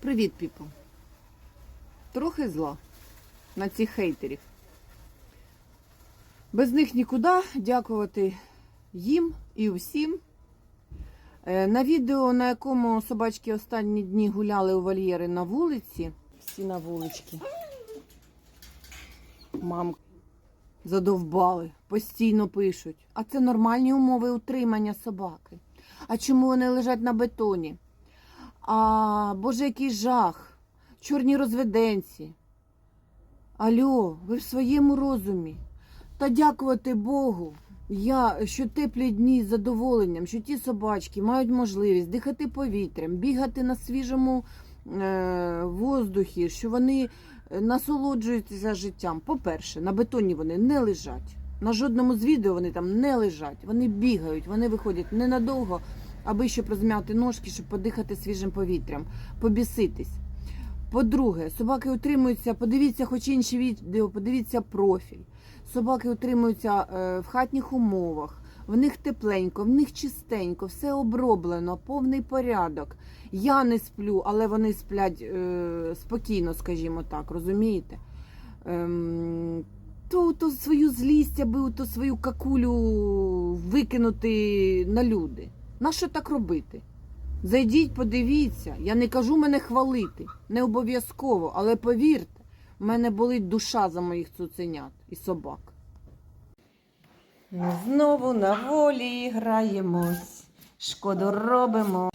Привіт, Піпо. Трохи зла на цих хейтерів. Без них нікуди. Дякувати їм і усім. Е, На відео, на якому собачки останні дні гуляли у вольєри на вулиці, всі на вулички. Мам, задовбали, постійно пишуть. А це нормальні умови утримання собаки. А чому вони лежать на бетоні? А, Боже, який жах. Чорні розведенці. Алло, ви в своєму розумі. Та дякувати Богу. Я, що теплі дні з задоволенням, що ті собачки мають можливість дихати повітрям, бігати на свіжому е, воздухі, що вони е, насолоджуються життям. По-перше, на бетоні вони не лежать. На жодному з відео вони там не лежать. Вони бігають, вони виходять ненадовго, аби щоб розм'яти ножки, щоб подихати свіжим повітрям, побіситись. По-друге, собаки утримуються, подивіться хоч інші відео, подивіться профіль. Собаки утримуються е, в хатніх умовах, в них тепленько, в них чистенько, все оброблено, повний порядок. Я не сплю, але вони сплять е, спокійно, скажімо так, розумієте? Ем, то, то свою злість, аби то свою какулю викинути на люди. Нащо так робити? Зайдіть, подивіться. Я не кажу мене хвалити, не обов'язково, але повірте, в мене болить душа за моїх цуценят і собак. Знову на волі граємось, шкоду робимо.